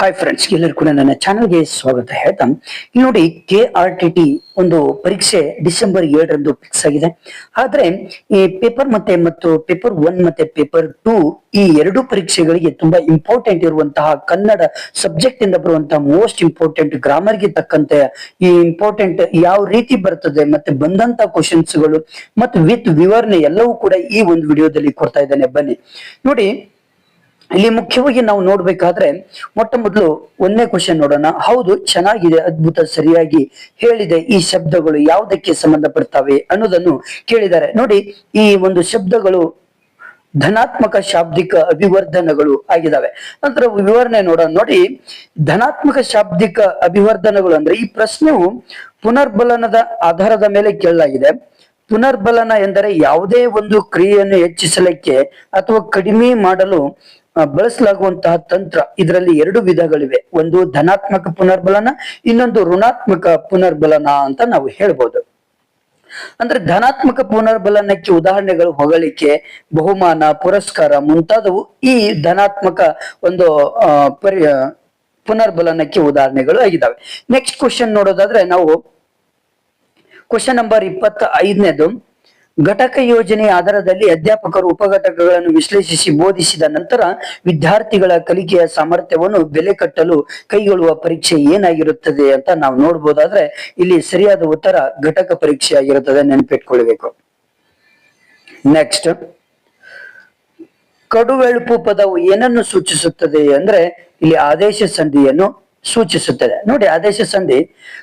Hi friends ಎಲ್ಲರೂ ಕೂಡ ನನ್ನ ಚಾನಲ್ಗೆ ಸ್ವಾಗತ. ಹೇಳ್ತಾ, ಇಲ್ಲಿ ನೋಡಿ ಕೆ ಆರ್ ಟಿ ಟಿ ಒಂದು ಪರೀಕ್ಷೆ ಡಿಸೆಂಬರ್ ಏಳರಂದು ಫಿಕ್ಸ್ ಆಗಿದೆ. ಆದ್ರೆ ಈ ಪೇಪರ್ ಮತ್ತೆ ಮತ್ತು ಪೇಪರ್ ಒನ್ ಮತ್ತೆ ಪೇಪರ್ ಟೂ ಈ ಎರಡು ಪರೀಕ್ಷೆಗಳಿಗೆ ತುಂಬಾ ಇಂಪಾರ್ಟೆಂಟ್ ಇರುವಂತಹ ಕನ್ನಡ ಸಬ್ಜೆಕ್ಟ್ ಇಂದ ಬರುವಂತಹ ಮೋಸ್ಟ್ ಇಂಪಾರ್ಟೆಂಟ್ ಗ್ರಾಮರ್ಗೆ ತಕ್ಕಂತೆ ಈ ಇಂಪಾರ್ಟೆಂಟ್ ಯಾವ ರೀತಿ ಬರ್ತದೆ ಮತ್ತೆ ಬಂದಂತ ಕ್ವಶನ್ಸ್ಗಳು ಮತ್ತು ವಿತ್ ವಿವರಣೆ ಎಲ್ಲವೂ ಕೂಡ ಈ ಒಂದು ವಿಡಿಯೋದಲ್ಲಿ ಕೊಡ್ತಾ ಇದ್ದೇನೆ. ಬನ್ನಿ. ನೋಡಿ ಇಲ್ಲಿ ಮುಖ್ಯವಾಗಿ ನಾವು ನೋಡ್ಬೇಕಾದ್ರೆ ಮೊಟ್ಟ ಮೊದಲು ಒಂದನೇ ಕ್ವಶನ್ ನೋಡೋಣ. ಹೌದು, ಚೆನ್ನಾಗಿದೆ, ಅದ್ಭುತ, ಸರಿಯಾಗಿ ಹೇಳಿದೆ ಈ ಶಬ್ದಗಳು ಯಾವುದಕ್ಕೆ ಸಂಬಂಧಪಡ್ತವೆ ಅನ್ನೋದನ್ನು ಕೇಳಿದ್ದಾರೆ. ನೋಡಿ, ಈ ಒಂದು ಶಬ್ದಗಳು ಧನಾತ್ಮಕ ಶಾಬ್ದಿಕ ಅಭಿವರ್ಧನಗಳು ಆಗಿದಾವೆ ನಂತರ ವಿವರಣೆ ನೋಡೋಣ. ನೋಡಿ, ಧನಾತ್ಮಕ ಶಾಬ್ದಿಕ ಅಭಿವರ್ಧನಗಳು ಅಂದ್ರೆ ಈ ಪ್ರಶ್ನೆಯು ಪುನರ್ಬಲನದ ಆಧಾರದ ಮೇಲೆ ಕೇಳಲಾಗಿದೆ. ಪುನರ್ಬಲನ ಎಂದರೆ ಯಾವುದೇ ಒಂದು ಕ್ರಿಯೆಯನ್ನು ಹೆಚ್ಚಿಸಲಿಕ್ಕೆ ಅಥವಾ ಕಡಿಮೆ ಮಾಡಲು ಬಳಸಲಾಗುವಂತಹ ತಂತ್ರ, ಇದರಲ್ಲಿ ಎರಡು ವಿಧಗಳಿವೆ. ಒಂದು ಧನಾತ್ಮಕ ಪುನರ್ಬಲನ, ಇನ್ನೊಂದು ಋಣಾತ್ಮಕ ಪುನರ್ಬಲನ ಅಂತ ನಾವು ಹೇಳ್ಬೋದು. ಅಂದ್ರೆ ಧನಾತ್ಮಕ ಪುನರ್ಬಲನಕ್ಕೆ ಉದಾಹರಣೆಗಳು ಹೊಗಳಿಕೆ ಬಹುಮಾನ, ಪುರಸ್ಕಾರ ಮುಂತಾದವು ಈ ಧನಾತ್ಮಕ ಒಂದು ಪರಿ, ಪುನರ್ಬಲನಕ್ಕೆ ಉದಾಹರಣೆಗಳು ಆಗಿದ್ದಾವೆ ನೆಕ್ಸ್ಟ್ ಕ್ವಶನ್ ನೋಡೋದಾದ್ರೆ ನಾವು ಕ್ವಶನ್ ನಂಬರ್ ಇಪ್ಪತ್ತ ಐದನೇದು ಘಟಕ ಯೋಜನೆ ಆಧಾರದಲ್ಲಿ ಅಧ್ಯಾಪಕರು ಉಪಘಟಕಗಳನ್ನು ವಿಶ್ಲೇಷಿಸಿ ಬೋಧಿಸಿದ ನಂತರ ವಿದ್ಯಾರ್ಥಿಗಳ ಕಲಿಕೆಯ ಸಾಮರ್ಥ್ಯವನ್ನು ಬೆಲೆ ಕಟ್ಟಲು ಕೈಗೊಳ್ಳುವ ಪರೀಕ್ಷೆ ಏನಾಗಿರುತ್ತದೆ ಅಂತ ನಾವು ನೋಡ್ಬೋದಾದ್ರೆ ಇಲ್ಲಿ ಸರಿಯಾದ ಉತ್ತರ ಘಟಕ ಪರೀಕ್ಷೆ ಆಗಿರುತ್ತದೆ ನೆನಪಿಟ್ಕೊಳ್ಬೇಕು. ನೆಕ್ಸ್ಟ್ ಕಡುವೆಳುಪು ಪದವು ಏನನ್ನು ಸೂಚಿಸುತ್ತದೆ ಅಂದ್ರೆ ಇಲ್ಲಿ ಆದೇಶ ಸಂಧಿಯನ್ನು ಸೂಚಿಸುತ್ತದೆ. ನೋಡಿ, ಆದೇಶ ಸಂಧಿ,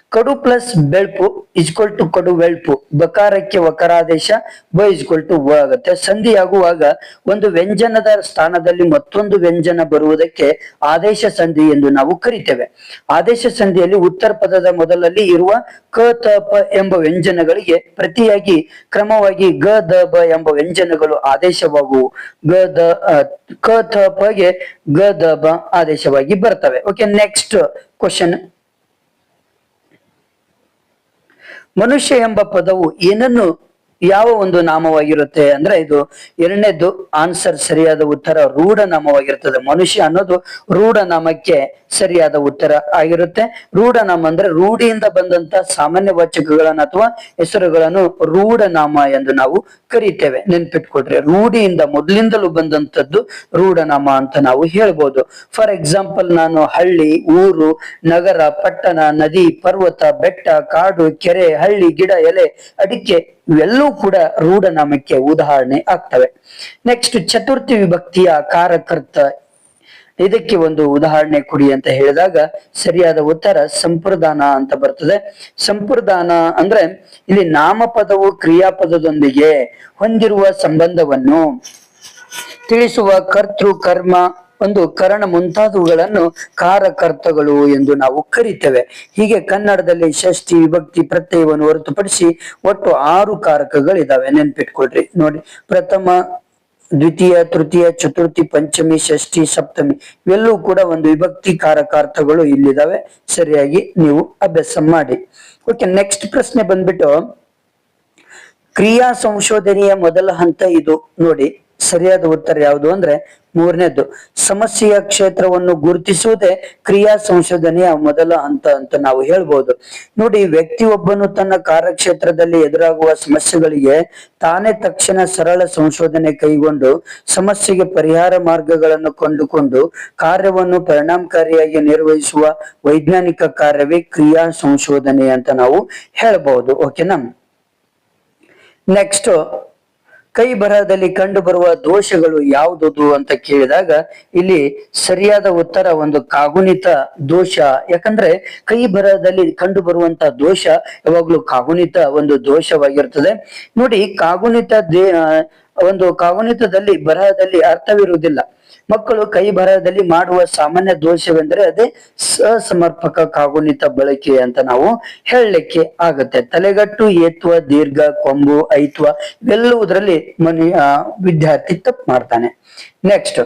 ಕಡು ಪ್ಲಸ್ ಬೆಳ್ಪು ಇಸ್ಕೊಲ್ ಟು ಕಡು ಬೆಳ್ಪು ಬಕಾರಕ್ಕೆ ವಕರಾದೇಶ ಬ ಇಸ್ಕೊಲ್ ಟು ವ ಆಗುತ್ತೆ. ಸಂಧಿ ಆಗುವಾಗ ಒಂದು ವ್ಯಂಜನದ ಸ್ಥಾನದಲ್ಲಿ ಮತ್ತೊಂದು ವ್ಯಂಜನ ಬರುವುದಕ್ಕೆ ಆದೇಶ ಸಂಧಿ ಎಂದು ನಾವು ಕರಿತೇವೆ. ಆದೇಶ ಸಂಧಿಯಲ್ಲಿ ಉತ್ತರ ಪದದ ಮೊದಲಲ್ಲಿ ಇರುವ ಕ, ತ, ಪ ಎಂಬ ವ್ಯಂಜನಗಳಿಗೆ ಪ್ರತಿಯಾಗಿ ಕ್ರಮವಾಗಿ ಗ, ದ, ಬ ಎಂಬ ವ್ಯಂಜನಗಳು ಆದೇಶವಾಗುವು. ಗ, ದ ಕ ಥ ಪಗೆ ಗ ದ, ಬ ಆದೇಶವಾಗಿ ಬರ್ತವೆ. ಓಕೆ ನೆಕ್ಸ್ಟ್ ಕ್ವಶನ್ ಮನುಷ್ಯ ಎಂಬ ಪದವು ಏನನ್ನು ಯಾವ ಒಂದು ನಾಮವಾಗಿರುತ್ತೆ ಅಂದ್ರೆ ಇದು ಎರಡನೇದು ಆನ್ಸರ್ ಸರಿಯಾದ ಉತ್ತರ ರೂಢ ನಾಮವಾಗಿರುತ್ತದೆ ಮನುಷ್ಯ ಅನ್ನೋದು ರೂಢ ನಾಮಕ್ಕೆ ಸರಿಯಾದ ಉತ್ತರ ಆಗಿರುತ್ತೆ. ರೂಢ ನಾಮ ಅಂದ್ರೆ ರೂಢಿಯಿಂದ ಬಂದಂತ ಸಾಮಾನ್ಯ ವಾಚಕಗಳನ್ನ ಅಥವಾ ಹೆಸರುಗಳನ್ನು ರೂಢ ನಾಮ ಎಂದು ನಾವು ಕರಿತೇವೆ. ನೆನ್ಪಿಟ್ಕೊಟ್ರೆ ರೂಢಿಯಿಂದ ಮೊದಲಿಂದಲೂ ಬಂದಂತದ್ದು ರೂಢನಾಮ ಅಂತ ನಾವು ಹೇಳ್ಬೋದು. ಫಾರ್ ಎಕ್ಸಾಂಪಲ್ ನಾನು ಹಳ್ಳಿ, ಊರು, ನಗರ, ಪಟ್ಟಣ, ನದಿ, ಪರ್ವತ, ಬೆಟ್ಟ, ಕಾಡು, ಕೆರೆ, ಹಳ್ಳಿ, ಗಿಡ, ಎಲೆ, ಅಡಿಕೆ ಇವೆಲ್ಲವೂ ಕೂಡ ರೂಢನಾಮಕ್ಕೆ ಉದಾಹರಣೆ ಆಗ್ತವೆ. ನೆಕ್ಸ್ಟ್ ಚತುರ್ಥಿ ವಿಭಕ್ತಿಯ ಕಾರಕರ್ತ. ಇದಕ್ಕೆ ಒಂದು ಉದಾಹರಣೆ ಕೊಡಿ ಅಂತ ಹೇಳಿದಾಗ ಸರಿಯಾದ ಉತ್ತರ ಸಂಪ್ರದಾನ ಅಂತ ಬರ್ತದೆ. ಸಂಪ್ರದಾನ ಅಂದ್ರೆ ಇಲ್ಲಿ ನಾಮಪದವು ಕ್ರಿಯಾಪದದೊಂದಿಗೆ ಹೊಂದಿರುವ ಸಂಬಂಧವನ್ನು ತಿಳಿಸುವ ಕರ್ತೃ, ಕರ್ಮ ಒಂದು ಕರಣ ಮುಂತಾದವುಗಳನ್ನು ಕಾರಕರ್ತಗಳು ಎಂದು ನಾವು ಕರಿತೇವೆ. ಹೀಗೆ ಕನ್ನಡದಲ್ಲಿ ಷಷ್ಠಿ, ವಿಭಕ್ತಿ, ಪ್ರತ್ಯಯವನ್ನು ಹೊರತುಪಡಿಸಿ ಒಟ್ಟು ಆರು ಕಾರಕಗಳಿದಾವೆ. ನೆನ್ಪಿಟ್ಕೊಳ್ರಿ. ನೋಡಿ, ಪ್ರಥಮ, ದ್ವಿತೀಯ, ತೃತೀಯ, ಚತುರ್ಥಿ, ಪಂಚಮಿ, ಷಷ್ಠಿ, ಸಪ್ತಮಿ, ಇವೆಲ್ಲವೂ ಕೂಡ ಒಂದು ವಿಭಕ್ತಿ ಕಾರಕಾರ್ಥಗಳು ಇಲ್ಲಿದಾವೆ. ಸರಿಯಾಗಿ ನೀವು ಅಭ್ಯಾಸ ಮಾಡಿ. ಓಕೆ ನೆಕ್ಸ್ಟ್ ಪ್ರಶ್ನೆ ಬಂದ್ಬಿಟ್ಟು, ಕ್ರಿಯಾ ಸಂಶೋಧನೆಯ ಮೊದಲ ಹಂತ ಇದು. ನೋಡಿ, ಸರಿಯಾದ ಉತ್ತರ ಯಾವುದು ಅಂದ್ರೆ ಮೂರನೇದು ಸಮಸ್ಯೆಯ ಕ್ಷೇತ್ರವನ್ನು ಗುರುತಿಸುವುದೇ ಕ್ರಿಯಾ ಸಂಶೋಧನೆಯ ಮೊದಲ ಹಂತ ಅಂತ ನಾವು ಹೇಳ್ಬೋದು. ನೋಡಿ ವ್ಯಕ್ತಿಯೊಬ್ಬನು ತನ್ನ ಕಾರ್ಯಕ್ಷೇತ್ರದಲ್ಲಿ ಎದುರಾಗುವ ಸಮಸ್ಯೆಗಳಿಗೆ ತಾನೇ ತಕ್ಷಣ ಸರಳ ಸಂಶೋಧನೆ ಕೈಗೊಂಡು ಸಮಸ್ಯೆಗೆ ಪರಿಹಾರ ಮಾರ್ಗಗಳನ್ನು ಕಂಡುಕೊಂಡು ಕಾರ್ಯವನ್ನು ಪರಿಣಾಮಕಾರಿಯಾಗಿ ನಿರ್ವಹಿಸುವ ವೈಜ್ಞಾನಿಕ ಕಾರ್ಯವೇ ಕ್ರಿಯಾ ಸಂಶೋಧನೆ ಅಂತ ನಾವು ಹೇಳಬಹುದು ಓಕೆನಾ? ನೆಕ್ಸ್ಟ್ ಕೈ ಬರಹದಲ್ಲಿ ಕಂಡು ಬರುವ ದೋಷಗಳು ಯಾವುದದು ಅಂತ ಕೇಳಿದಾಗ ಇಲ್ಲಿ ಸರಿಯಾದ ಉತ್ತರ ಒಂದು ಕಾಗುಣಿತ ದೋಷ. ಯಾಕಂದ್ರೆ ಕೈ ಬರಹದಲ್ಲಿ ಕಂಡು ಬರುವಂತ ದೋಷ ಯಾವಾಗ್ಲೂ ಕಾಗುಣಿತ ಒಂದು ದೋಷವಾಗಿರ್ತದೆ. ನೋಡಿ ಕಾಗುಣಿತ ದೇ ಒಂದು ಕಾಗುಣಿತದಲ್ಲಿ ಬರಹದಲ್ಲಿ ಅರ್ಥವಿರುವುದಿಲ್ಲ. ಮಕ್ಕಳು ಕೈ ಬರಹದಲ್ಲಿ ಮಾಡುವ ಸಾಮಾನ್ಯ ದೋಷವೆಂದರೆ ಅದೇ ಸಮರ್ಪಕ ಕಾಗುಣಿತ ಬಳಕೆ ಅಂತ ನಾವು ಹೇಳಲಿಕ್ಕೆ ಆಗತ್ತೆ. ತಲೆಗಟ್ಟು, ಏತ್ವ, ದೀರ್ಘ, ಕೊಂಬು, ಐತ್ವ ಇವೆಲ್ಲವುದರಲ್ಲಿ ಮನಿ ವಿದ್ಯಾರ್ಥಿ ತಪ್ಪು ಮಾಡ್ತಾನೆ. ನೆಕ್ಸ್ಟ್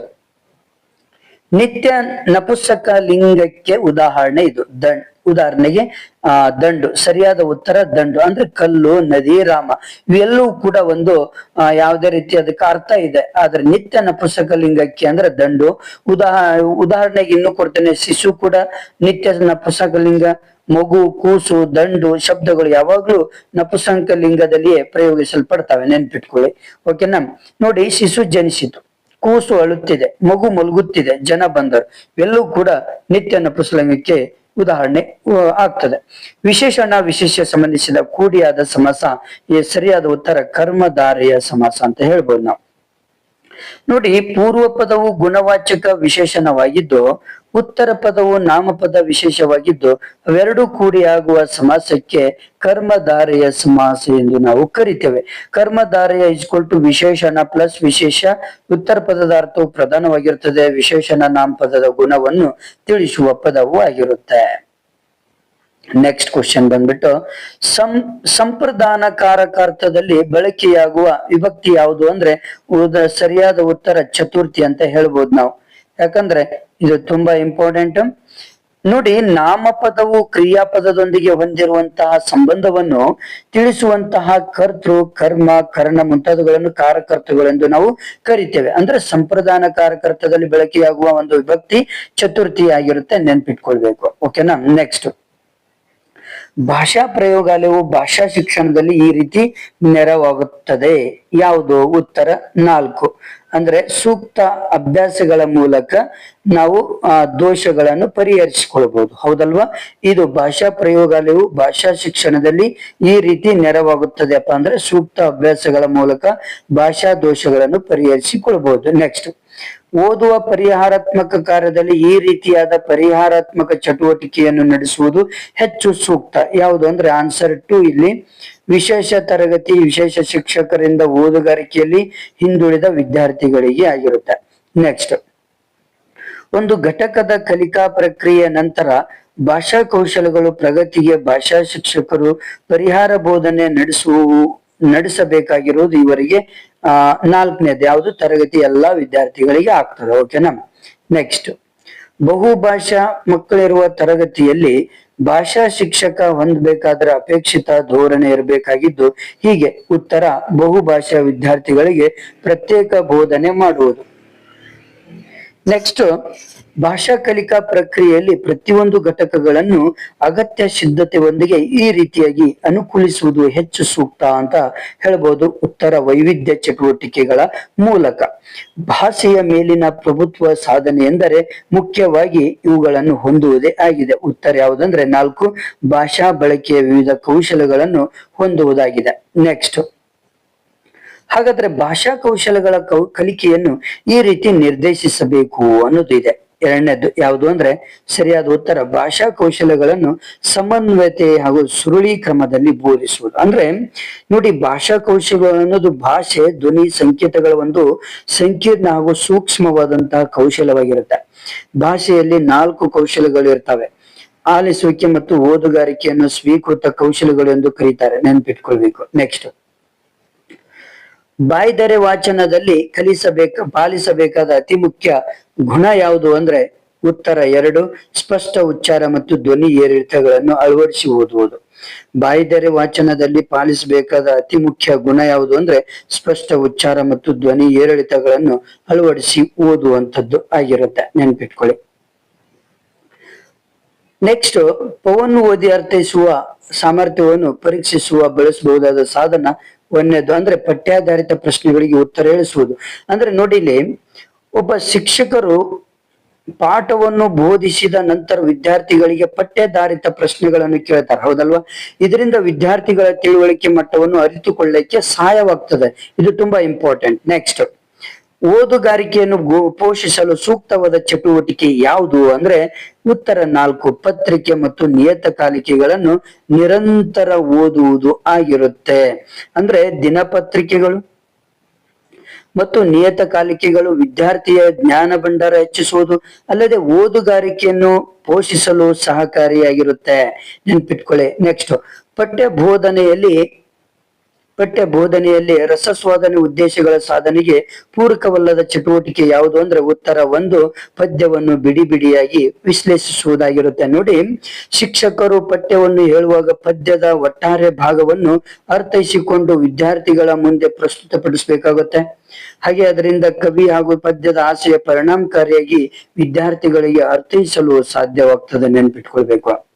ನಿತ್ಯ ನಪುಸಕ ಲಿಂಗಕ್ಕೆ ಉದಾಹರಣೆ ಇದು. ದಂಡ್. ಉದಾಹರಣೆಗೆ, ಆ, ದಂಡು, ಸರಿಯಾದ ಉತ್ತರ ದಂಡು, ಅಂದ್ರೆ ಕಲ್ಲು, ನದಿ, ರಾಮ, ಇವೆಲ್ಲವೂ ಕೂಡ ಒಂದು ಯಾವುದೇ ರೀತಿ ಅದಕ್ಕೆ ಅರ್ಥ ಇದೆ. ಆದ್ರೆ ನಿತ್ಯ ನಪುಸಕಲಿಂಗಕ್ಕೆ ಅಂದ್ರೆ ದಂಡು. ಉದಾಹ, ಉದಾಹರಣೆಗೆ ಇನ್ನು ಕೊಡ್ತೇನೆ, ಶಿಶು ಕೂಡ ನಿತ್ಯ ನಪುಸಕಲಿಂಗ ಮಗು, ಕೂಸು, ದಂಡು, ಶಬ್ದಗಳು ಯಾವಾಗ್ಲೂ ನಪುಸಂಕ ಲಿಂಗದಲ್ಲಿಯೇ ಪ್ರಯೋಗಿಸಲ್ಪಡ್ತವೆ, ನೆನ್ಪಿಟ್ಕೊಳ್ಳಿ. ಓಕೆನಾ ನೋಡಿ, ಶಿಶು ಜನಿಸಿತು. ಕೂಸು ಅಳುತ್ತಿದೆ, ಮಗು ಮಲಗುತ್ತಿದೆ, ಜನ ಬಂದರು. ಎಲ್ಲೂ ಕೂಡ ನಿತ್ಯ ನಪುಸಲಿಂಗಕ್ಕೆ ಉದಾಹರಣೆ ಆಗ್ತದೆ. ವಿಶೇಷಣ ವಿಶೇಷ ಸಂಬಂಧಿಸಿದ ಕೂಡಿಯಾದ ಸಮಾಸ, ಈ ಸರಿಯಾದ ಉತ್ತರ ಕರ್ಮಧಾರೆಯ ಸಮಾಸ ಅಂತ ಹೇಳ್ಬೋದು ನಾವು. ನೋಡಿ ಪೂರ್ವ ಪದವು ಗುಣವಾಚಕ ವಿಶೇಷಣವಾಗಿದ್ದು, ಉತ್ತರ ಪದವು ನಾಮಪದ ವಿಶೇಷವಾಗಿದ್ದು, ಅವೆರಡೂ ಕೂಡಿ ಆಗುವ ಸಮಾಸಕ್ಕೆ ಕರ್ಮಧಾರೆಯ ಸಮಾಸ ಎಂದು ನಾವು ಕರಿತೇವೆ. ಕರ್ಮಧಾರೆಯ ಇಸ್ಕೊಲ್ ಟು ವಿಶೇಷಣ ಪ್ಲಸ್ ವಿಶೇಷ, ಉತ್ತರ ಪದದ ಅರ್ಥವು ಪ್ರಧಾನವಾಗಿರುತ್ತದೆ. ವಿಶೇಷಣ ನಾಮಪದದ ಗುಣವನ್ನು ತಿಳಿಸುವ ಪದವು ಆಗಿರುತ್ತೆ. ನೆಕ್ಸ್ಟ್ ಕ್ವಶನ್ ಬಂದ್ಬಿಟ್ಟು, ಸಂ ಸಂಪ್ರದಾನ ಕಾರಕಾರ್ಥದಲ್ಲಿ ಬಳಕೆಯಾಗುವ ವಿಭಕ್ತಿ ಯಾವುದು ಅಂದ್ರೆ ಸರಿಯಾದ ಉತ್ತರ ಚತುರ್ಥಿ ಅಂತ ಹೇಳ್ಬೋದು ನಾವು. ಯಾಕಂದ್ರೆ ಇದು ತುಂಬಾ ಇಂಪಾರ್ಟೆಂಟ್ ನೋಡಿ, ನಾಮಪದವು ಕ್ರಿಯಾಪದದೊಂದಿಗೆ ಹೊಂದಿರುವಂತಹ ಸಂಬಂಧವನ್ನು ತಿಳಿಸುವಂತಹ ಕರ್ತೃ, ಕರ್ಮ, ಕರ್ಣ ಮುಂತಾದವುಗಳನ್ನು ಕಾರಕರ್ತಗಳೆಂದು ನಾವು ಕರಿತೇವೆ. ಅಂದ್ರೆ ಸಂಪ್ರದಾನ ಕಾರಕರ್ತದಲ್ಲಿ ಬಳಕೆಯಾಗುವ ಒಂದು ವಿಭಕ್ತಿ ಚತುರ್ಥಿ ಆಗಿರುತ್ತೆ ನೆನ್ಪಿಟ್ಕೊಳ್ಬೇಕು ಓಕೆನಾ ನೆಕ್ಸ್ಟ್ ಭಾಷಾ ಪ್ರಯೋಗಾಲಯವು ಭಾಷಾ ಶಿಕ್ಷಣದಲ್ಲಿ ಈ ರೀತಿ ನೆರವಾಗುತ್ತದೆ. ಯಾವುದು? ಉತ್ತರ ನಾಲ್ಕು. ಅಂದ್ರೆ ಸೂಕ್ತ ಅಭ್ಯಾಸಗಳ ಮೂಲಕ ನಾವು, ಆ, ದೋಷಗಳನ್ನು ಪರಿಹರಿಸಿಕೊಳ್ಬಹುದು. ಹೌದಲ್ವಾ? ಇದು ಭಾಷಾ ಪ್ರಯೋಗಾಲಯವು ಭಾಷಾ ಶಿಕ್ಷಣದಲ್ಲಿ ಈ ರೀತಿ ನೆರವಾಗುತ್ತದೆ ಅಪ್ಪ ಅಂದ್ರೆ ಸೂಕ್ತ ಅಭ್ಯಾಸಗಳ ಮೂಲಕ ಭಾಷಾ ದೋಷಗಳನ್ನು ಪರಿಹರಿಸಿಕೊಳ್ಬಹುದು. ನೆಕ್ಸ್ಟ್ ಓದುವ ಪರಿಹಾರಾತ್ಮಕ ಕಾರ್ಯದಲ್ಲಿ ಈ ರೀತಿಯಾದ ಪರಿಹಾರಾತ್ಮಕ ಚಟುವಟಿಕೆಯನ್ನು ನಡೆಸುವುದು ಹೆಚ್ಚು ಸೂಕ್ತ. ಯಾವುದು ಅಂದ್ರೆ ಆನ್ಸರ್ ಟು ಇಲ್ಲಿ, ವಿಶೇಷ ತರಗತಿ, ವಿಶೇಷ ಶಿಕ್ಷಕರಿಂದ ಓದುಗಾರಿಕೆಯಲ್ಲಿ ಹಿಂದುಳಿದ ವಿದ್ಯಾರ್ಥಿಗಳಿಗೆ ಆಗಿರುತ್ತೆ. ನೆಕ್ಸ್ಟ್ ಒಂದು ಘಟಕದ ಕಲಿಕಾ ಪ್ರಕ್ರಿಯೆ ನಂತರ ಭಾಷಾ ಕೌಶಲಗಳು ಪ್ರಗತಿಗೆ ಭಾಷಾ ಶಿಕ್ಷಕರು ಪರಿಹಾರ ಬೋಧನೆ ನಡೆಸುವ ನಡೆಸಬೇಕಾಗಿರುವುದು ಇವರಿಗೆ ಆ, ನಾಲ್ಕನೇದು ಯಾವುದು? ತರಗತಿ ಎಲ್ಲಾ ವಿದ್ಯಾರ್ಥಿಗಳಿಗೆ ಆಗ್ತದೆ. ಓಕೆನಾ ನೆಕ್ಸ್ಟ್ ಬಹುಭಾಷಾ ಮಕ್ಕಳಿರುವ ತರಗತಿಯಲ್ಲಿ ಭಾಷಾ ಶಿಕ್ಷಕ ಹೊಂದಬೇಕಾದ್ರೆ ಅಪೇಕ್ಷಿತ ಧೋರಣೆ ಇರಬೇಕಾಗಿದ್ದು, ಹೀಗೆ ಉತ್ತರ ಬಹುಭಾಷಾ ವಿದ್ಯಾರ್ಥಿಗಳಿಗೆ ಪ್ರತ್ಯೇಕ ಬೋಧನೆ ಮಾಡುವುದು. ನೆಕ್ಸ್ಟ್ ಭಾಷಾ ಕಲಿಕಾ ಪ್ರಕ್ರಿಯೆಯಲ್ಲಿ ಪ್ರತಿಯೊಂದು ಘಟಕಗಳನ್ನು ಅಗತ್ಯ ಸಿದ್ಧತೆಯೊಂದಿಗೆ ಈ ರೀತಿಯಾಗಿ ಅನುಕೂಲಿಸುವುದು ಹೆಚ್ಚು ಸೂಕ್ತ ಅಂತ ಹೇಳಬಹುದು ಉತ್ತರ ವೈವಿಧ್ಯ ಚಟುವಟಿಕೆಗಳ ಮೂಲಕ. ಭಾಷೆಯ ಮೇಲಿನ ಪ್ರಭುತ್ವ ಸಾಧನೆ ಎಂದರೆ ಮುಖ್ಯವಾಗಿ ಇವುಗಳನ್ನು ಹೊಂದುವುದೇ ಆಗಿದೆ. ಉತ್ತರ ಯಾವುದಂದ್ರೆ ನಾಲ್ಕು, ಭಾಷಾ ಬಳಕೆಯ ವಿವಿಧ ಕೌಶಲಗಳನ್ನು ಹೊಂದುವುದಾಗಿದೆ. ನೆಕ್ಸ್ಟ್ ಹಾಗಾದ್ರೆ ಭಾಷಾ ಕೌಶಲಗಳ ಕಲಿಕೆಯನ್ನು ಈ ರೀತಿ ನಿರ್ದೇಶಿಸಬೇಕು ಅನ್ನೋದು ಇದೆ. ಎರಡನೇದು ಯಾವುದು ಅಂದ್ರೆ ಸರಿಯಾದ ಉತ್ತರ ಭಾಷಾ ಕೌಶಲ್ಯಗಳನ್ನು ಸಮನ್ವಯತೆ ಹಾಗೂ ಸುರುಳಿ ಕ್ರಮದಲ್ಲಿ ಬೋಧಿಸುವುದು. ಅಂದ್ರೆ ನೋಡಿ ಭಾಷಾ ಕೌಶಲ್ಯಗಳು ಅನ್ನೋದು ಭಾಷೆ ಧ್ವನಿ ಸಂಕೇತಗಳ ಒಂದು ಸಂಕೀರ್ಣ ಹಾಗೂ ಸೂಕ್ಷ್ಮವಾದಂತಹ ಕೌಶಲ್ಯವಾಗಿರುತ್ತೆ ಭಾಷೆಯಲ್ಲಿ ನಾಲ್ಕು ಕೌಶಲ್ಯಗಳು ಇರ್ತವೆ. ಆಲಿಸುವಿಕೆ ಮತ್ತು ಓದುಗಾರಿಕೆಯನ್ನು ಸ್ವೀಕೃತ ಕೌಶಲ್ಯಗಳು ಎಂದು ಕರೀತಾರೆ. ನೆನ್ಪಿಟ್ಕೊಳ್ಬೇಕು. ನೆಕ್ಸ್ಟ್ ಬಾಯ್ದೆರೆ ವಾಚನದಲ್ಲಿ ಕಲಿಸಬೇಕ, ಪಾಲಿಸಬೇಕಾದ ಅತಿ ಮುಖ್ಯ ಗುಣ ಯಾವುದು ಅಂದ್ರೆ ಉತ್ತರ ಎರಡು, ಸ್ಪಷ್ಟ ಉಚ್ಚಾರ ಮತ್ತು ಧ್ವನಿ ಏರಿಳಿತಗಳನ್ನು ಅಳವಡಿಸಿ ಓದುವುದು. ಬಾಯ್ದರೆ ವಾಚನದಲ್ಲಿ ಪಾಲಿಸಬೇಕಾದ ಅತಿ ಮುಖ್ಯ ಗುಣ ಯಾವುದು ಅಂದ್ರೆ ಸ್ಪಷ್ಟ ಉಚ್ಚಾರ ಮತ್ತು ಧ್ವನಿ ಏರಿಳಿತಗಳನ್ನು ಅಳವಡಿಸಿ ಓದುವಂಥದ್ದು ಆಗಿರುತ್ತೆ. ನೆನ್ಪಿಟ್ಕೊಳ್ಳಿ. ನೆಕ್ಸ್ಟ್ ಪವನ್ನು ಓದಿ ಅರ್ಥೈಸುವ ಸಾಮರ್ಥ್ಯವನ್ನು ಪರೀಕ್ಷಿಸುವ, ಬಳಸಬಹುದಾದ ಸಾಧನ ಒಂದನೇದು ಅಂದ್ರೆ ಪಠ್ಯಾಧಾರಿತ ಪ್ರಶ್ನೆಗಳಿಗೆ ಉತ್ತರ ಹೇಳಿಸುವುದು. ಅಂದ್ರೆ ನೋಡಿಲಿ ಒಬ್ಬ ಶಿಕ್ಷಕರು ಪಾಠವನ್ನು ಬೋಧಿಸಿದ ನಂತರ ವಿದ್ಯಾರ್ಥಿಗಳಿಗೆ ಪಠ್ಯಾಧಾರಿತ ಪ್ರಶ್ನೆಗಳನ್ನು ಕೇಳ್ತಾರೆ. ಹೌದಲ್ವಾ? ಇದರಿಂದ ವಿದ್ಯಾರ್ಥಿಗಳ ತಿಳುವಳಿಕೆ ಮಟ್ಟವನ್ನು ಅರಿತುಕೊಳ್ಳಕ್ಕೆ ಸಹಾಯವಾಗ್ತದೆ. ಇದು ತುಂಬಾ ಇಂಪಾರ್ಟೆಂಟ್ ನೆಕ್ಸ್ಟ್ ಓದುಗಾರಿಕೆಯನ್ನು ಪೋಷಿಸಲು ಸೂಕ್ತವಾದ ಚಟುವಟಿಕೆ ಯಾವುದು ಅಂದ್ರೆ ಉತ್ತರ ನಾಲ್ಕು ಪತ್ರಿಕೆ ಮತ್ತು ನಿಯತಕಾಲಿಕೆಗಳನ್ನು ನಿರಂತರ ಓದುವುದು ಆಗಿರುತ್ತೆ. ಅಂದ್ರೆ ದಿನಪತ್ರಿಕೆಗಳು ಮತ್ತು ನಿಯತಕಾಲಿಕೆಗಳು ವಿದ್ಯಾರ್ಥಿಯ ಜ್ಞಾನ ಭಂಡಾರ ಹೆಚ್ಚಿಸುವುದು ಅಲ್ಲದೆ ಓದುಗಾರಿಕೆಯನ್ನು ಪೋಷಿಸಲು ಸಹಕಾರಿಯಾಗಿರುತ್ತೆ. ನೆನ್ಪಿಟ್ಕೊಳ್ಳಿ ನೆಕ್ಸ್ಟ್ ಪಠ್ಯ ಬೋಧನೆಯಲ್ಲಿ ಪಠ್ಯ ಬೋಧನೆಯಲ್ಲಿ ರಸಸ್ವಾದನೆ ಉದ್ದೇಶಗಳ ಸಾಧನೆಗೆ ಪೂರಕವಲ್ಲದ ಚಟುವಟಿಕೆ ಯಾವುದು ಅಂದ್ರೆ ಉತ್ತರ ಒಂದು, ಪದ್ಯವನ್ನು ಬಿಡಿ ಬಿಡಿಯಾಗಿ ವಿಶ್ಲೇಷಿಸುವುದಾಗಿರುತ್ತೆ. ನೋಡಿ, ಶಿಕ್ಷಕರು ಪಠ್ಯವನ್ನು ಹೇಳುವಾಗ ಪದ್ಯದ ಒಟ್ಟಾರೆ ಭಾಗವನ್ನು ಅರ್ಥೈಸಿಕೊಂಡು ವಿದ್ಯಾರ್ಥಿಗಳ ಮುಂದೆ ಪ್ರಸ್ತುತಪಡಿಸಬೇಕಾಗುತ್ತೆ. ಹಾಗೆ ಅದರಿಂದ ಕವಿ ಹಾಗೂ ಪದ್ಯದ ಆಶಯ ಪರಿಣಾಮಕಾರಿಯಾಗಿ ವಿದ್ಯಾರ್ಥಿಗಳಿಗೆ ಅರ್ಥೈಸಲು ಸಾಧ್ಯವಾಗ್ತದೆ ನೆನ್ಪಿಟ್ಕೊಳ್ಬೇಕು.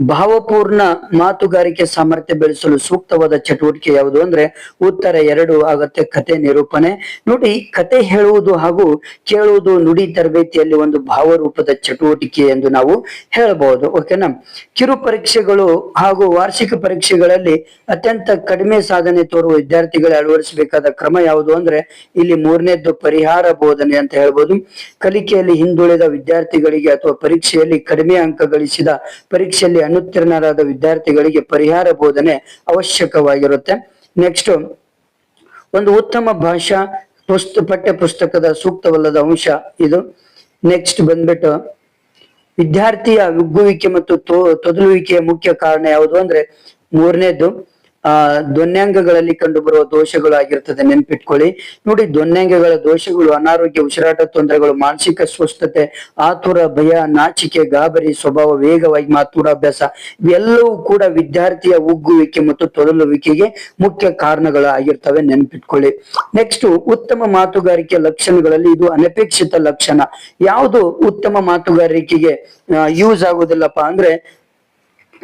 ಭಾವಪೂರ್ಣ ಮಾತುಗಾರಿಕೆ ಸಾಮರ್ಥ್ಯ ಬೆಳೆಸಲು ಸೂಕ್ತವಾದ ಚಟುವಟಿಕೆ ಯಾವುದು ಅಂದ್ರೆ ಉತ್ತರ ಎರಡು ಆಗತ್ತೆ ಕತೆ ನಿರೂಪಣೆ. ನೋಡಿ ಕತೆ ಹೇಳುವುದು ಹಾಗೂ ಕೇಳುವುದು ನುಡಿ ತರಬೇತಿಯಲ್ಲಿ ಒಂದು ಭಾವರೂಪದ ಚಟುವಟಿಕೆ ಎಂದು ನಾವು ಹೇಳಬಹುದು ಓಕೆನಾ ಕಿರು ಪರೀಕ್ಷೆಗಳು ಹಾಗೂ ವಾರ್ಷಿಕ ಪರೀಕ್ಷೆಗಳಲ್ಲಿ ಅತ್ಯಂತ ಕಡಿಮೆ ಸಾಧನೆ ತೋರುವ ವಿದ್ಯಾರ್ಥಿಗಳು ಅಳವಡಿಸಬೇಕಾದ ಕ್ರಮ ಯಾವುದು ಅಂದ್ರೆ ಇಲ್ಲಿ ಮೂರನೇದ್ದು ಪರಿಹಾರ ಬೋಧನೆ ಅಂತ ಹೇಳ್ಬೋದು. ಕಲಿಕೆಯಲ್ಲಿ ಹಿಂದುಳಿದ ವಿದ್ಯಾರ್ಥಿಗಳಿಗೆ ಅಥವಾ ಪರೀಕ್ಷೆಯಲ್ಲಿ ಕಡಿಮೆ ಅಂಕ ಗಳಿಸಿದ ಪರೀಕ್ಷೆಯಲ್ಲಿ ಅನುತ್ತೀರ್ಣರಾದ ವಿದ್ಯಾರ್ಥಿಗಳಿಗೆ ಪರಿಹಾರ ಬೋಧನೆ ಅವಶ್ಯಕವಾಗಿರುತ್ತೆ. ನೆಕ್ಸ್ಟ್ ಒಂದು ಉತ್ತಮ ಭಾಷಾ ಪುಸ್ತ ಪಠ್ಯ ಪುಸ್ತಕದ ಸೂಕ್ತವಲ್ಲದ ಅಂಶ ಇದು. ನೆಕ್ಸ್ಟ್ ಬಂದ್ಬಿಟ್ಟು, ವಿದ್ಯಾರ್ಥಿಯ ಉಗ್ಗುವಿಕೆ ಮತ್ತು ತೊದಲುವಿಕೆಯ ಮುಖ್ಯ ಕಾರಣ ಯಾವುದು ಅಂದ್ರೆ ಮೂರನೇದು ಆ, ಧ್ವನ್ಯಾಂಗಗಳಲ್ಲಿ ಕಂಡುಬರುವ ದೋಷಗಳು ಆಗಿರ್ತದೆ, ನೆನ್ಪಿಟ್ಕೊಳ್ಳಿ. ನೋಡಿ, ಧ್ವನ್ಯಾಂಗಗಳ ದೋಷಗಳು, ಅನಾರೋಗ್ಯ, ಉಸಿರಾಟ ತೊಂದರೆಗಳು, ಮಾನಸಿಕ ಸ್ವಸ್ಥತೆ, ಆತುರ, ಭಯ, ನಾಚಿಕೆ, ಗಾಬರಿ, ಸ್ವಭಾವ, ವೇಗವಾಗಿ ಮಾತುರಾಭ್ಯಾಸ ಇವೆಲ್ಲವೂ ಕೂಡ ವಿದ್ಯಾರ್ಥಿಯ ಉಗ್ಗುವಿಕೆ ಮತ್ತು ತೊದಲುವಿಕೆಗೆ ಮುಖ್ಯ ಕಾರಣಗಳು ಆಗಿರ್ತವೆ ನೆನ್ಪಿಟ್ಕೊಳ್ಳಿ. ನೆಕ್ಸ್ಟ್ ಉತ್ತಮ ಮಾತುಗಾರಿಕೆ ಲಕ್ಷಣಗಳಲ್ಲಿ ಇದು ಅನಪೇಕ್ಷಿತ ಲಕ್ಷಣ. ಯಾವುದು ಉತ್ತಮ ಮಾತುಗಾರಿಕೆಗೆ ಯೂಸ್ ಆಗುದಿಲ್ಲಪ್ಪ ಅಂದ್ರೆ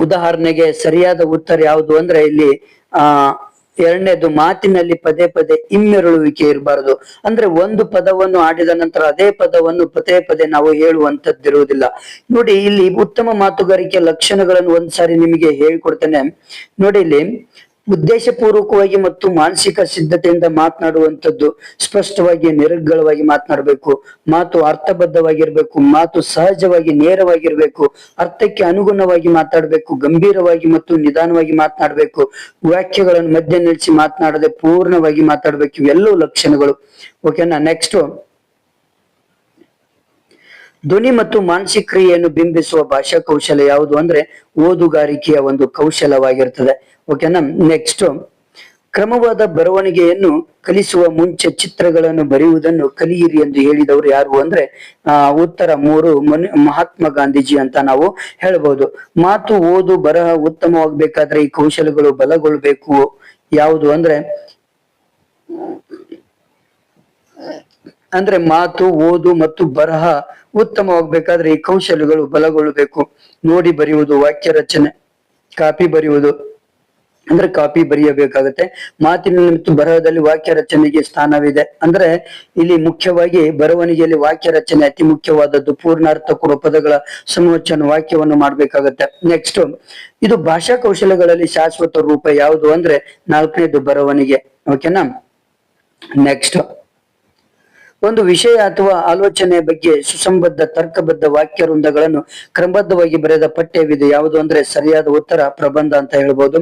ಉದಾಹರಣೆಗೆ ಸರಿಯಾದ ಉತ್ತರ ಯಾವುದು ಅಂದ್ರೆ ಇಲ್ಲಿ, ಆ, ಎರಡನೇದು ಮಾತಿನಲ್ಲಿ ಪದೇ ಪದೇ ಇಮ್ಮೆರಳುವಿಕೆ ಇರಬಾರದು. ಅಂದ್ರೆ ಒಂದು ಪದವನ್ನು ಆಡಿದ ನಂತರ ಅದೇ ಪದವನ್ನು ಪದೇ ಪದೇ ನಾವು ಹೇಳುವಂತದ್ದಿರುವುದಿಲ್ಲ ನೋಡಿ, ಇಲ್ಲಿ ಉತ್ತಮ ಮಾತುಗಾರಿಕೆ ಲಕ್ಷಣಗಳನ್ನು ಒಂದ್ಸಾರಿ ನಿಮಗೆ ಹೇಳಿಕೊಡ್ತೇನೆ. ನೋಡಿ ಇಲ್ಲಿ ಉದ್ದೇಶಪೂರ್ವಕವಾಗಿ ಮತ್ತು ಮಾನಸಿಕ ಸಿದ್ಧತೆಯಿಂದ ಮಾತನಾಡುವಂಥದ್ದು ಸ್ಪಷ್ಟವಾಗಿ, ನಿರರ್ಗಳವಾಗಿ ಮಾತನಾಡಬೇಕು. ಮಾತು ಅರ್ಥಬದ್ಧವಾಗಿರ್ಬೇಕು, ಮಾತು ಸಹಜವಾಗಿ, ನೇರವಾಗಿರ್ಬೇಕು, ಅರ್ಥಕ್ಕೆ ಅನುಗುಣವಾಗಿ ಮಾತಾಡಬೇಕು, ಗಂಭೀರವಾಗಿ ಮತ್ತು ನಿಧಾನವಾಗಿ ಮಾತನಾಡಬೇಕು. ವಾಕ್ಯಗಳನ್ನು ಮಧ್ಯ ನಿಲ್ಲಿಸಿ ಮಾತನಾಡದೆ ಪೂರ್ಣವಾಗಿ ಮಾತಾಡಬೇಕು. ಇವೆಲ್ಲವೂ ಲಕ್ಷಣಗಳು. ಓಕೆನಾ ನೆಕ್ಸ್ಟ್ ಧ್ವನಿ ಮತ್ತು ಮಾನಸಿಕ ಕ್ರಿಯೆಯನ್ನು ಬಿಂಬಿಸುವ ಭಾಷಾ ಕೌಶಲ್ಯ ಯಾವುದು ಅಂದ್ರೆ ಓದುಗಾರಿಕೆಯ ಒಂದು ಕೌಶಲವಾಗಿರ್ತದೆ. ಓಕೆನಾ ನೆಕ್ಸ್ಟ್ ಕ್ರಮವಾದ ಬರವಣಿಗೆಯನ್ನು ಕಲಿಸುವ ಮುಂಚೆ ಚಿತ್ರಗಳನ್ನು ಬರೆಯುವುದನ್ನು ಕಲಿಯಿರಿ ಎಂದು ಹೇಳಿದವರು ಯಾರು ಅಂದ್ರೆ, ಆ, ಉತ್ತರ ಮೂರು ಮನ್, ಮಹಾತ್ಮ ಗಾಂಧೀಜಿ ಅಂತ ನಾವು ಹೇಳಬಹುದು ಮಾತು ಓದು ಬರಹ ಉತ್ತಮವಾಗಬೇಕಾದ್ರೆ ಈ ಕೌಶಲಗಳು ಬಲಗೊಳ್ಬೇಕು. ಯಾವುದು ಅಂದ್ರೆ ಅಂದ್ರೆ ಮಾತು, ಓದು ಮತ್ತು ಬರಹ ಉತ್ತಮವಾಗಬೇಕಾದ್ರೆ ಈ ಕೌಶಲ್ಯಗಳು ಬಲಗೊಳ್ಳಬೇಕು ನೋಡಿ ಬರೆಯುವುದು, ವಾಕ್ಯ ರಚನೆ, ಕಾಪಿ ಬರೆಯುವುದು. ಅಂದ್ರೆ ಕಾಪಿ ಬರೆಯಬೇಕಾಗತ್ತೆ. ಮಾತಿನ ಮತ್ತು ಬರಹದಲ್ಲಿ ವಾಕ್ಯ ರಚನೆಗೆ ಸ್ಥಾನವಿದೆ. ಅಂದ್ರೆ ಇಲ್ಲಿ ಮುಖ್ಯವಾಗಿ ಬರವಣಿಗೆಯಲ್ಲಿ ವಾಕ್ಯ ರಚನೆ ಅತಿ ಮುಖ್ಯವಾದದ್ದು. ಪೂರ್ಣಾರ್ಥ ಕೊಡುವ ಪದಗಳ ಸಮೋಚನ ವಾಕ್ಯವನ್ನು ಮಾಡ್ಬೇಕಾಗತ್ತೆ. ನೆಕ್ಸ್ಟ್ ಇದು ಭಾಷಾ ಕೌಶಲ್ಯಗಳಲ್ಲಿ ಶಾಶ್ವತ ರೂಪ ಯಾವುದು ಅಂದ್ರೆ ನಾಲ್ಕನೇದು ಬರವಣಿಗೆ. ಓಕೆನಾ ನೆಕ್ಸ್ಟ್ ಒಂದು ವಿಷಯ ಅಥವಾ ಆಲೋಚನೆಯ ಬಗ್ಗೆ ಸುಸಂಬದ್ಧ, ತರ್ಕಬದ್ಧ ವಾಕ್ಯ ವೃಂದಗಳನ್ನು ಕ್ರಮಬದ್ಧವಾಗಿ ಬರೆದ ಪಠ್ಯವಿದೆ. ಯಾವುದು ಅಂದ್ರೆ ಸರಿಯಾದ ಉತ್ತರ, ಪ್ರಬಂಧ ಅಂತ ಹೇಳ್ಬೋದು.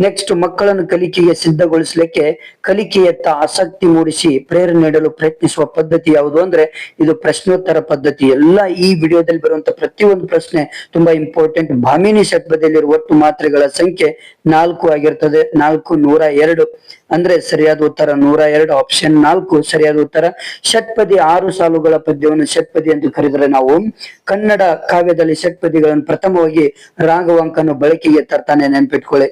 ನೆಕ್ಸ್ಟ್ ಮಕ್ಕಳನ್ನು ಕಲಿಕೆಗೆ ಸಿದ್ಧಗೊಳಿಸಲಿಕ್ಕೆ ಕಲಿಕೆಯತ್ತ ಆಸಕ್ತಿ ಮೂಡಿಸಿ ಪ್ರೇರಣೆ ನೀಡಲು ಪ್ರಯತ್ನಿಸುವ ಪದ್ಧತಿ ಯಾವುದು ಅಂದ್ರೆ ಇದು ಪ್ರಶ್ನೋತ್ತರ ಪದ್ಧತಿ. ಎಲ್ಲ ಈ ವಿಡಿಯೋದಲ್ಲಿ ಬರುವಂತ ಪ್ರತಿಯೊಂದು ಪ್ರಶ್ನೆ ತುಂಬಾ ಇಂಪಾರ್ಟೆಂಟ್ ಭಾಮಿನಿ ಶಬ್ದದಲ್ಲಿರುವ ಒಟ್ಟು ಮಾತ್ರೆಗಳ ಸಂಖ್ಯೆ ನಾಲ್ಕು ಆಗಿರ್ತದೆ. ನಾಲ್ಕು ನೂರ ಎರಡು. ಅಂದ್ರೆ ಸರಿಯಾದ ಉತ್ತರ ನೂರ ಎರಡು. ಆಪ್ಷನ್ ನಾಲ್ಕು ಸರಿಯಾದ ಉತ್ತರ. ಷಟ್ಪದಿ ಆರು ಸಾಲುಗಳ ಪದ್ಯವನ್ನು ಷಟ್ಪದಿ ಎಂದು ಕರೆದರೆ ನಾವು ಕನ್ನಡ ಕಾವ್ಯದಲ್ಲಿ ಷಟ್ಪದಿಗಳನ್ನು ಪ್ರಥಮವಾಗಿ ರಾಘವಾಂಕನ್ನು ಬಳಕೆಗೆ ತರ್ತಾನೆ ನೆನ್ಪಿಟ್ಕೊಳ್ಳಿ.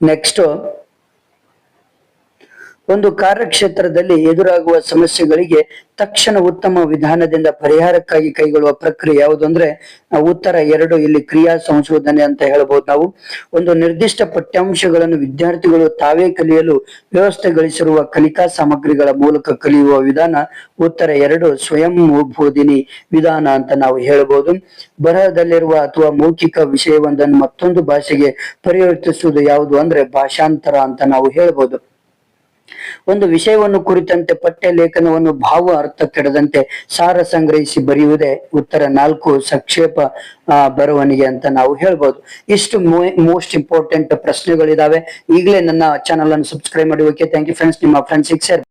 ನೆಕ್ಸ್ಟ್ ಒಂದು ಕಾರ್ಯಕ್ಷೇತ್ರದಲ್ಲಿ ಎದುರಾಗುವ ಸಮಸ್ಯೆಗಳಿಗೆ ತಕ್ಷಣ ಉತ್ತಮ ವಿಧಾನದಿಂದ ಪರಿಹಾರಕ್ಕಾಗಿ ಕೈಗೊಳ್ಳುವ ಪ್ರಕ್ರಿಯೆ ಯಾವುದು ಅಂದ್ರೆ ಉತ್ತರ ಎರಡು, ಇಲ್ಲಿ ಕ್ರಿಯಾ ಸಂಶೋಧನೆ ಅಂತ ಹೇಳಬಹುದು ನಾವು. ಒಂದು ನಿರ್ದಿಷ್ಟ ಪಠ್ಯಾಂಶಗಳನ್ನು ವಿದ್ಯಾರ್ಥಿಗಳು ತಾವೇ ಕಲಿಯಲು ವ್ಯವಸ್ಥೆಗೊಳಿಸಿರುವ ಕಲಿಕಾ ಸಾಮಗ್ರಿಗಳ ಮೂಲಕ ಕಲಿಯುವ ವಿಧಾನ ಉತ್ತರ ಎರಡು, ಸ್ವಯಂ ಬೋಧಿನಿ ವಿಧಾನ ಅಂತ ನಾವು ಹೇಳಬಹುದು ಬರಹದಲ್ಲಿರುವ ಅಥವಾ ಮೌಖಿಕ ವಿಷಯವೊಂದನ್ನು ಮತ್ತೊಂದು ಭಾಷೆಗೆ ಪರಿವರ್ತಿಸುವುದು ಯಾವುದು ಅಂದ್ರೆ, ಭಾಷಾಂತರ ಅಂತ ನಾವು ಹೇಳ್ಬೋದು. ಒಂದು ವಿಷಯವನ್ನು ಕುರಿತಂತೆ ಪಠ್ಯ ಲೇಖನವನ್ನು ಭಾವ ಅರ್ಥ ಕೆಡದಂತೆ ಸಾರ ಸಂಗ್ರಹಿಸಿ ಬರೆಯುವುದೇ ಉತ್ತರ ನಾಲ್ಕು ಸಂಕ್ಷೇಪ ಬರವಣಿಗೆ ಅಂತ ನಾವು ಹೇಳ್ಬೋದು. ಇಷ್ಟು ಮೋಸ್ಟ್ ಇಂಪಾರ್ಟೆಂಟ್ ಪ್ರಶ್ನೆಗಳಿದಾವೆ. ಈಗಲೇ ನನ್ನ ಚಾನಲ್ ಅನ್ನು ಸಬ್ಸ್ಕ್ರೈಬ್ ಮಾಡಿ. ಓಕೆ ಥ್ಯಾಂಕ್ ಯು ಫ್ರೆಂಡ್ಸ್ ನಿಮ್ಮ ಫ್ರೆಂಡ್ಸ್ ಶೇರ್